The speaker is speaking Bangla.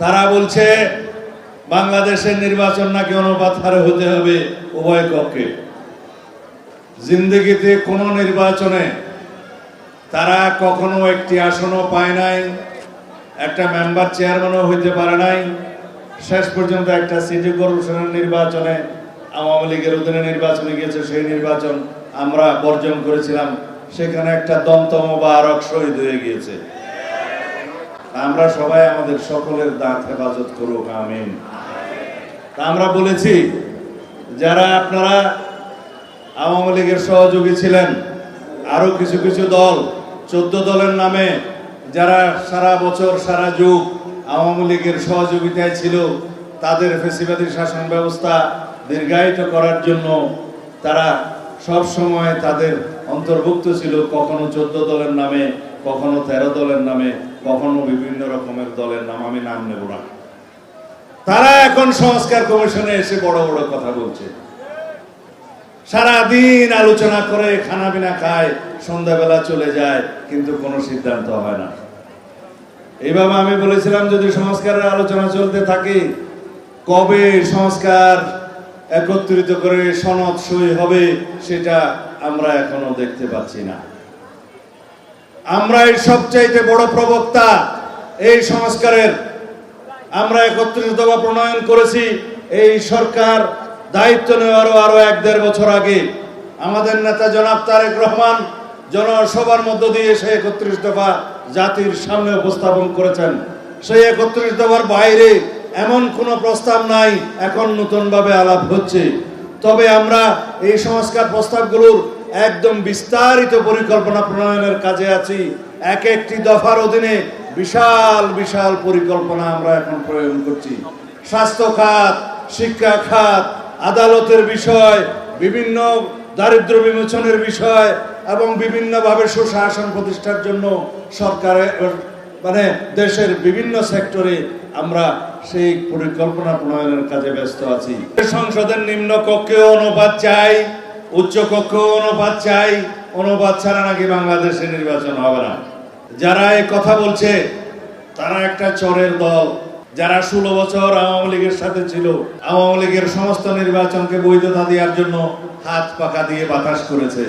তারা বলছে, বাংলাদেশের নির্বাচন নাকি অনুপাত হারে হতে হবে উভয় কক্ষে জিন্দগিতে কোনো নির্বাচনে তারা কখনো একটি আসনও পায় নাই, একটা মেম্বার চেয়ারম্যানও হইতে পারে নাই, শেষ পর্যন্ত একটা সিটি কর্পোরেশনের নির্বাচনে আওয়ামী লীগের অধীনে নির্বাচনে গিয়েছে সেই নির্বাচন আমরা বর্জন করেছিলাম, সেখানে একটা দন্তম বা আরক শহীদ হয়ে গিয়েছে। আমরা সবাই আমাদের সকলের দাঁত হেফাজত করুক, আমিন। তা আমরা বলেছি, যারা আপনারা আওয়ামী লীগের সহযোগী ছিলেন আরও কিছু কিছু দল, চোদ্দ দলের নামে যারা সারা বছর, সারা যুগ আওয়ামী লীগের সহযোগিতায় ছিল, তাদের ফেসিবাদী শাসন ব্যবস্থা দীর্ঘায়িত করার জন্য তারা সব সময় তাদের অন্তর্ভুক্ত ছিল। কখনো চোদ্দ দলের নামে কখনো তেরো দলের নামে, কখনো বিভিন্ন রকমের দলের নাম, আমি নাম নেব না। তারা এখন সংস্কার কমিশনে এসে বড় বড় কথা বলছে। সারাদিন আলোচনা করে খানা পিনা খায়, সন্ধ্যাবেলা চলে যায়, কিন্তু কোনো সিদ্ধান্ত হয় না। এইভাবে আমি বলেছিলাম, যদি সংস্কারের আলোচনা চলতে থাকে, কবে সংস্কার একত্রিত করে সনদ সই হবে, সেটা আমরা এখনও দেখতে পাচ্ছি না। আমরা এই সবচাইতে বড় প্রবক্তা এই সংস্কারের। আমরা একত্রিশ দফা প্রণয়ন করেছি, এই সরকার দায়িত্ব নেওয়ারও আরও এক দেড় বছর আগে। আমাদের নেতা জনাব তারেক রহমান জনসভার মধ্য দিয়ে সেই একত্রিশ দফা জাতির সামনে উপস্থাপন করেছেন। সেই একত্রিশ দফার বাইরে এমন কোনো প্রস্তাব নাই, এখন নতুনভাবে আলাপ হচ্ছে। তবে আমরা এই সংস্কার প্রস্তাবগুলোর একদম বিস্তারিত পরিকল্পনা প্রণয়নের কাজে আছি। এক একটি দফার অধীনে বিশাল বিশাল পরিকল্পনা আমরা এখন প্রয়োগ করছি। স্বাস্থ্য খাত, শিক্ষা খাত, আদালতের বিষয়, বিভিন্ন দারিদ্র বিমোচনের বিষয় এবং বিভিন্নভাবে সুশাসন প্রতিষ্ঠার জন্য সরকারের মানে দেশের বিভিন্ন সেক্টরে আমরা সেই পরিকল্পনা প্রণয়নের কাজে ব্যস্ত আছি। সংসদের নিম্ন কক্ষেও অনুপাত চাই। উচ্চ কক্ষেও অনুপাত চাই অনুপাত ছাড়া নাকি বাংলাদেশে নির্বাচন হবে না। যারা এ কথা বলছে, তারা একটা চরের দল। যারা ষোলো বছর আওয়ামী লীগের সাথে ছিল, আওয়ামী লীগের সমস্ত নির্বাচনকে বৈধতা দেওয়ার জন্য হাত পাকা দিয়ে বাতাস করেছে।